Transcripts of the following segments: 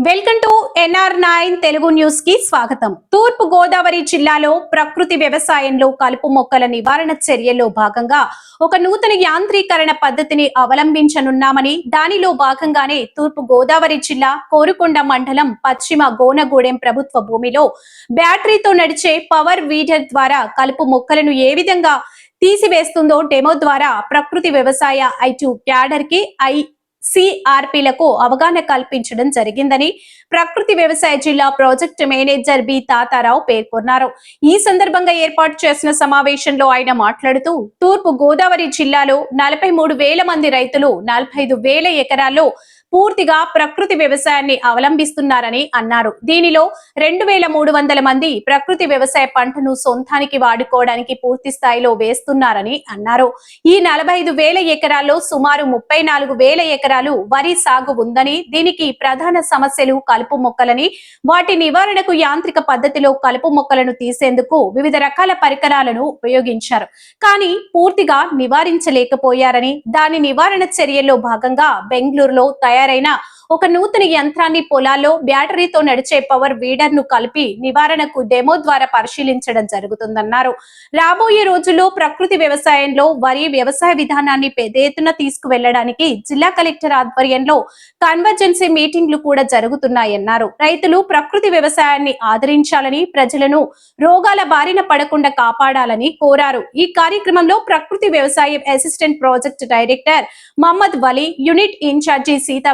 Welcome to NR nine Telugu న్యూస్కి స్వాగతం. తూర్పు గోదావరి జిల్లాలో ప్రకృతి వ్యవసాయంలో కలుపు మొక్కల నివారణ చర్యల్లో భాగంగా ఒక నూతన యాంత్రీకరణ పద్ధతిని అవలంబించనున్నామని దానిలో భాగంగానే తూర్పు గోదావరి జిల్లా కోరుకొండ మండలం పశ్చిమ గోనగూడెం ప్రభుత్వ భూమిలో బ్యాటరీతో నడిచే పవర్ వీడర్ ద్వారా కలుపు మొక్కలను ఏ విధంగా తీసివేస్తుందో డెమో ద్వారా ప్రకృతి వ్యవసాయ ఐటు క్యాడర్కి ఐ సిఆర్పిలకు అవగాహన కల్పించడం జరిగిందని ప్రకృతి వ్యవసాయ జిల్లా ప్రాజెక్ట్ మేనేజర్ బి తాతారావు పేర్కొన్నారు. ఈ సందర్భంగా ఏర్పాటు చేసిన సమావేశంలో ఆయన మాట్లాడుతూ తూర్పు గోదావరి జిల్లాలో నలభై మూడు వేల మంది రైతులు నలభై ఐదు వేల ఎకరాల్లో పూర్తిగా ప్రకృతి వ్యవసాయాన్ని అవలంబిస్తున్నారని అన్నారు. దీనిలో రెండు వేల మూడు వందల మంది ప్రకృతి వ్యవసాయ పంటను సొంతానికి వాడుకోవడానికి పూర్తి స్థాయిలో వేస్తున్నారని అన్నారు. ఈ నలభై ఐదు వేల ఎకరాల్లో సుమారు ముప్పై నాలుగు వేల ఎకరాలు వరి సాగు ఉందని దీనికి ప్రధాన సమస్యలు కలుపు మొక్కలని వాటి నివారణకు యాంత్రిక పద్ధతిలో కలుపు మొక్కలను తీసేందుకు వివిధ రకాల పరికరాలను ఉపయోగించారు. కానీ పూర్తిగా నివారించలేకపోయారని దాని నివారణ చర్యల్లో భాగంగా బెంగళూరులో తయారు తయారైన ఒక నూతన యంత్రాన్ని పొలాల్లో బ్యాటరీతో నడిచే పవర్ వీడర్ను కలిపి నివారణకు డెమో ద్వారా పరిశీలించడం జరుగుతుందన్నారు. రాబోయే రోజుల్లో ప్రకృతి వ్యవసాయంలో వరి వ్యవసాయ విధానాన్ని పెద్ద ఎత్తున తీసుకువెళ్ళడానికి జిల్లా కలెక్టర్ ఆధ్వర్యంలో కన్వర్జెన్సీ మీటింగ్లు కూడా జరుగుతున్నాయన్నారు. రైతులు ప్రకృతి వ్యవసాయాన్ని ఆదరించాలని ప్రజలను రోగాల బారిన పడకుండా కాపాడాలని కోరారు. ఈ కార్యక్రమంలో ప్రకృతి వ్యవసాయం assistant project director Mohammed Vali unit incharge Seetha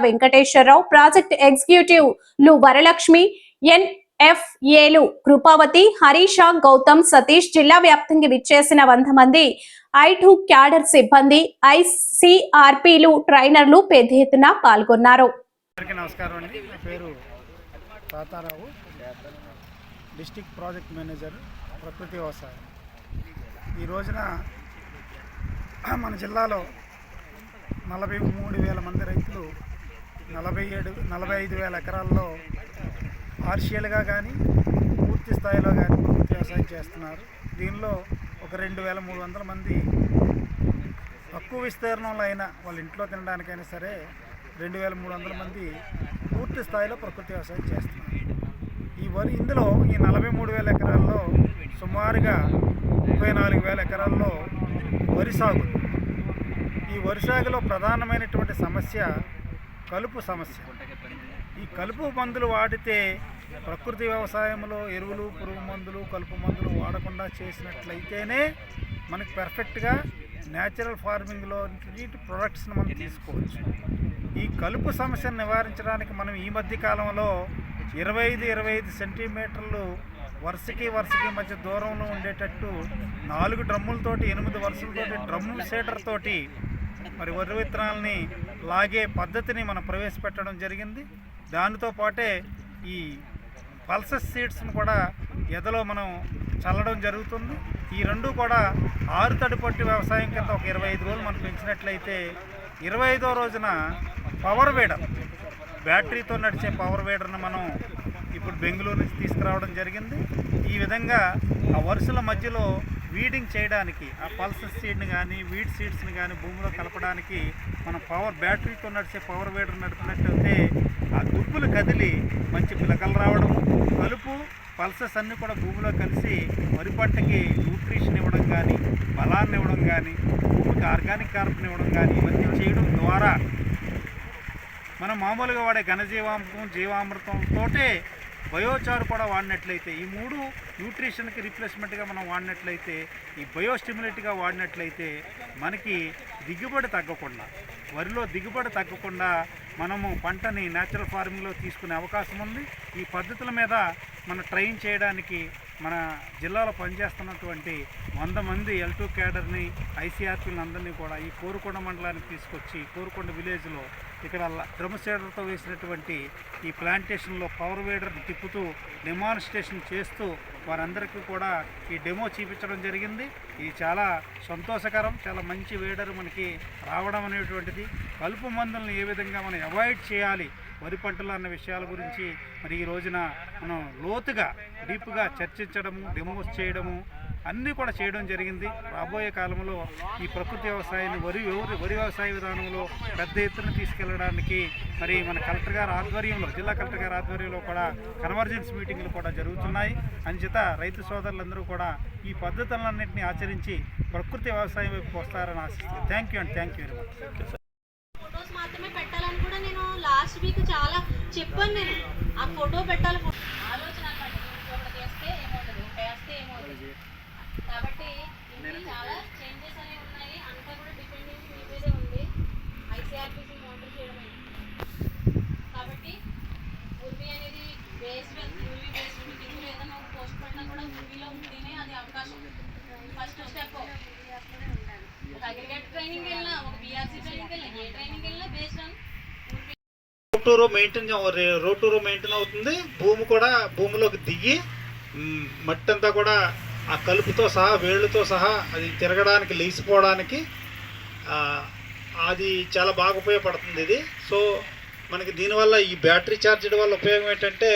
Venkateswararao project ఎగ్జిక్యూటివ్లు Varalakshmi N ఎన్ఎఫ్ఏలు కృపావతి హరీష గౌతమ్ సతీష్ జిల్లా వ్యాప్తంగా విచ్చేసిన వంద మంది ఐటు క్యాడర్ సిబ్బంది ఐసిఆర్పిలు ట్రైనర్లు పెద్ద ఎత్తున పాల్గొన్నారు. నమస్కారం అండి. నా పేరు తాతారావు. డిస్టిక్ ప్రాజెక్ట్ మేనేజర్ ప్రకృతి వ్యవసాయం. ఈ రోజున మన జిల్లాలో నలభై మూడు వేల మంది రైతులు నలభై ఏడు నలభై ఐదు వేల ఎకరాల్లో పార్షియల్గా కానీ పూర్తి స్థాయిలో కానీ ప్రకృతి వ్యవసాయం చేస్తున్నారు. దీనిలో ఒక రెండు వేల మూడు వందల మంది తక్కువ విస్తీర్ణంలో అయినా వాళ్ళ ఇంట్లో తినడానికైనా సరే రెండు వేల మూడు వందల మంది పూర్తి స్థాయిలో ప్రకృతి వ్యవసాయం చేస్తున్నారు. ఈ వరి ఇందులో ఈ నలభై మూడు వేల ఎకరాల్లో సుమారుగా ముప్పై నాలుగు వేల ఎకరాల్లో వరి సాగు. ఈ వరి సాగులో ప్రధానమైనటువంటి సమస్య కలుపు సమస్య. ఈ కలుపు మందులు వాడితే ప్రకృతి వ్యవసాయంలో ఎరువులు పురుగు మందులు కలుపు మందులు వాడకుండా చేసినట్లయితేనే మనకి పర్ఫెక్ట్గా న్యాచురల్ ఫార్మింగ్లో నీటి ప్రొడక్ట్స్ని మనం తీసుకోవచ్చు. ఈ కలుపు సమస్యను నివారించడానికి మనం ఈ మధ్య కాలంలో ఇరవై ఐదు ఇరవై ఐదు సెంటీమీటర్లు వరుసకి వరుసకి మధ్య దూరంలో ఉండేటట్టు నాలుగు డ్రమ్ములతోటి ఎనిమిది వరుసలతోటి డ్రమ్ము సీటర్ తోటి మరి వరి విత్తనాలని లాగే పద్ధతిని మనం ప్రవేశపెట్టడం జరిగింది. దానితో పాటే ఈ పల్సస్ సీడ్స్ను కూడా ఎదలో మనం చల్లడం జరుగుతుంది. ఈ రెండు కూడా ఆరు తడి పట్టి వ్యవసాయం కింద ఒక ఇరవై ఐదు రోజులు మనం పెంచినట్లయితే ఇరవై ఐదో రోజున పవర్ వేడర్ బ్యాటరీతో నడిచే పవర్ వేడర్ను మనం ఇప్పుడు బెంగళూరు నుంచి తీసుకురావడం జరిగింది. ఈ విధంగా ఆ వరుసల మధ్యలో వీడింగ్ చేయడానికి ఆ పల్సస్ సీడ్ని కానీ వీడ్ సీడ్స్ని కానీ భూమిలో కలపడానికి మనం పవర్ బ్యాటరీతో నడిచే పవర్ వేడర్ నడిపినట్టయితే ఆ దుబ్బులు కదిలి మంచి పిలకలు రావడం కలుపు పల్సస్ అన్నీ కూడా భూమిలో కలిసి వరి పంటకి న్యూట్రిషన్ ఇవ్వడం కానీ బలాన్ని ఇవ్వడం కానీ భూమికి ఆర్గానిక్ కార్బన్ ఇవ్వడం కానీ ఇవన్నీ చేయడం ద్వారా మనం మామూలుగా వాడే ఘనజీవామృతం జీవామృతంతోటే బయోచారు కూడా వాడినట్లయితే ఈ మూడు న్యూట్రిషన్కి రిప్లేస్మెంట్గా మనం వాడినట్లయితే ఈ బయోస్టిమ్యులేట్గా వాడినట్లయితే మనకి దిగుబడి తగ్గకుండా వరిలో దిగుబడి తగ్గకుండా మనము పంటని న్యాచురల్ ఫార్మింగ్లో తీసుకునే అవకాశం ఉంది ఈ పద్ధతుల మీద మన ట్రైన్ చేయడానికి మన జిల్లాలో పనిచేస్తున్నటువంటి వంద మంది ఎల్ టూ క్యాడర్ని ఐసీఆర్పీలను అందరినీ కూడా ఈ కోరుకొండ మండలానికి తీసుకొచ్చి కోరుకొండ విలేజ్లో ఇక్కడ డ్రమ్సేడర్తో వేసినటువంటి ఈ ప్లాంటేషన్లో పవర్ వేడర్ని తిప్పుతూ డెమాన్స్ట్రేషన్ చేస్తూ వారందరికీ కూడా ఈ డెమో చూపించడం జరిగింది. ఇది చాలా సంతోషకరం చాలా మంచి వేడర్ మనకి రావడం అనేటువంటిది. కలుపు మందులను ఏ విధంగా మనం అవాయిడ్ చేయాలి వరి పంటలు అన్న విషయాల గురించి మరి ఈ రోజున మనం లోతుగా డీప్గా చర్చించడము డెమోస్ చేయడము అన్నీ కూడా చేయడం జరిగింది. రాబోయే కాలంలో ఈ ప్రకృతి వ్యవసాయాన్ని వరి వరి- వరి వ్యవసాయ విధానంలో పెద్ద ఎత్తున తీసుకెళ్ళడానికి మరి మన కలెక్టర్ గారి ఆధ్వర్యంలో జిల్లా కలెక్టర్ గారి ఆధ్వర్యంలో కూడా కన్వర్జెన్స్ మీటింగ్లు కూడా జరుగుతున్నాయి. అంచేత రైతు సోదరులందరూ కూడా ఈ పద్ధతులన్నింటినీ ఆచరించి ప్రకృతి వ్యవసాయం వైపు వస్తారని ఆశిస్తున్నాను థ్యాంక్ యూ అండి thank you very much last week చాలా చెప్పాను నేను. ఆ ఫోటో పెట్టాలి ఆలోచన అనమాట ఒకటి చేస్తే ఏమవుతుంది ఒకటి వేస్తే ఏమవుతుంది కాబట్టి ఇది చాలా చేంజెస్ అనేవి ఉన్నాయి. అంతా కూడా డిపెండింగ్ మీ మీదే ఉంది. ఐసీఆర్పీసీ మోటర్ చేయడమే. కాబట్టి ఉర్వి అనేది బేస్డ్ ఉర్వి బేస్డ్ ఇందులో ఏదైనా ఒక పోస్ట్ పెట్టినా కూడా ఉర్విలో ఉంటేనే అది అవకాశం. ఫస్ట్ స్టెప్ ఒక అగ్రిగేట్ ట్రైనింగ్ వెళ్ళినా ఒక బీఆర్సీ ట్రైనింగ్ వెళ్ళినా ఏ ట్రైనింగ్ వెళ్ళినా based on row to row maintain road to row maintain అవుతుంది. భూమి కూడా భూమిలోకి దిగి మట్టి అంతా కూడా ఆ కలుపుతో సహా వేళ్ళతో సహా అది తిరగడానికి లేచిపోవడానికి అది చాలా బాగా ఉపయోగపడుతుంది ఇది. సో మనకి దీనివల్ల ఈ బ్యాటరీ ఛార్జర్ వల్ల ఉపయోగం ఏంటంటే